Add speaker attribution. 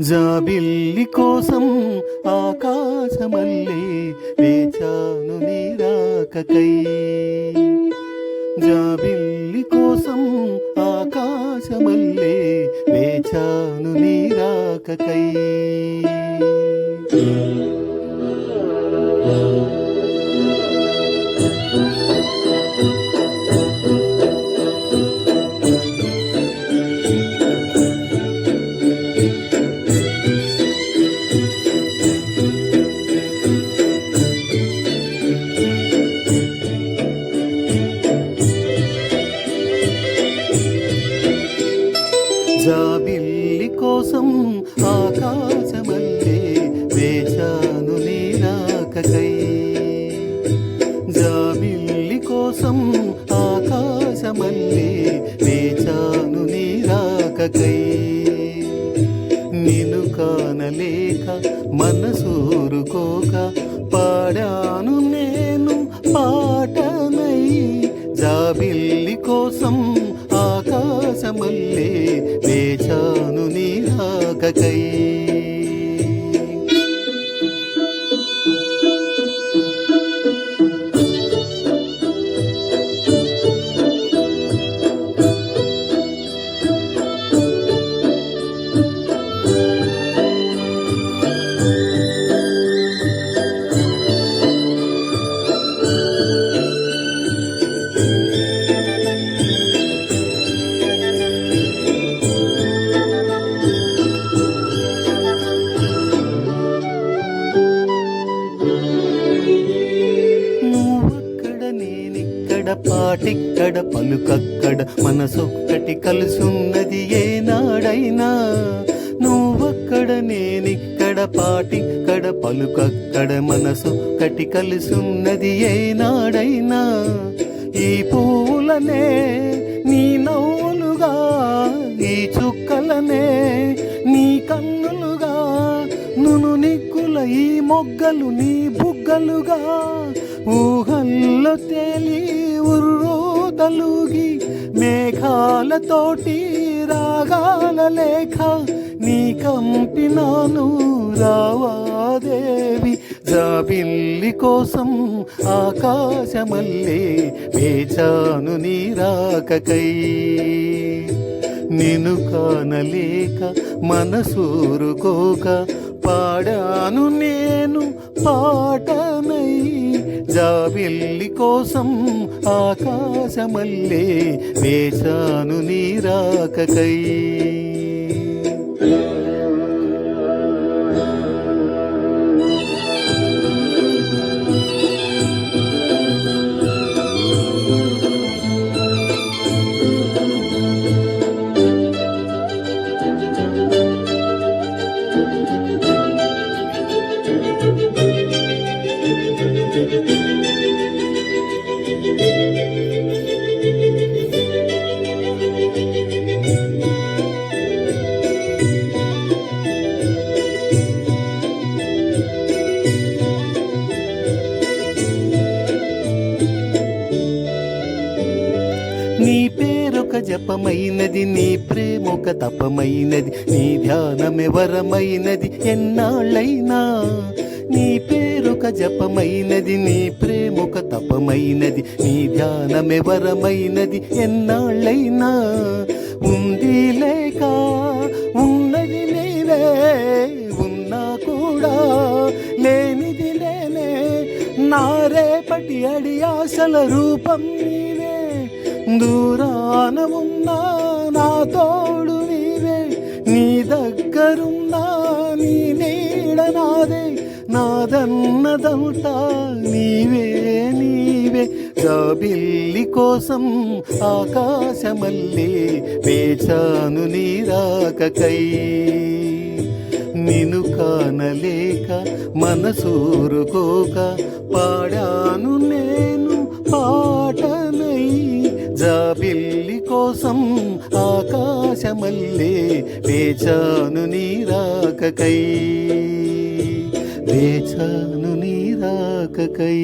Speaker 1: జాబిల్లి కోసం ఆకాశమల్లే వేచాను నీరాకకై. జాబిల్లి కోసం ఆకాశమల్లే వేచాను నీరాకకై. నీరాకకై నిను కానలేక మనసూరుకోక పాడాను నేను పాటనై. జాబిల్లి కోసం ఆకాశమల్లే వేచాను నీరాకకై నువ్వక్కడ నేనిక్కడ పాటిక్కడ పలుకక్కడ మనసొక్కటి కలుసున్నది ఏనాడైనా. నువ్వక్కడ నేనిక్కడ పాటిక్కడ పలుకక్కడ మనసొక్కటి కలుసున్నది ఏనాడైనా. ఈ పూలనే నీ నవ్వులుగా ఈ చుక్కలనే నీ కన్ను నిక్కుల ఈ మొగ్గలు నీ బుగ్గలుగా ఊహల్లో తేలి ఉర్రోదలుగి మేఘాలతోటి రాగాల లేఖ నీ కంపినాను రావాదేవి జాబిల్లి కోసం ఆకాశమల్లే వేచాను నీ రాకకై. నిన్ను కానలేక మనసూరుకోక పాడాను నేను పాటనై జాబిల్లి కోసం ఆకాశమల్లే వేశాను నీరాకకై పేరొక జపమైనది నీ ప్రేమొక తపమైనది నీ ధ్యానమే వరమైనది ఎన్నాళ్ళైనా నీ పేరొక జపమైనది నీ ప్రేమొక తపమైనది నీ ధ్యానమే వరమైనది ఎన్నాళ్ళైనా ఉంది లేక ఉన్నది నీవే ఉన్నా కూడా లేనిది నేనే. నా రేపటి అడి ఆశల రూపం నీ దూరాన ఉన్నా నా తోడు నీవే నీ దగ్గరున్నా నీ నీడ నాదే. నాదన్నదంతా నీవే నీవే. జాబిల్లి కోసం ఆకాశమల్లే వేచాను నీరాకకై నిను కానలేక మనసూరుకోక పాడాను నేను పాటనై జాబిల్లి కోసం ఆకాశమల్లే వేచాను నీరాకకై వేచాను నీరాకకై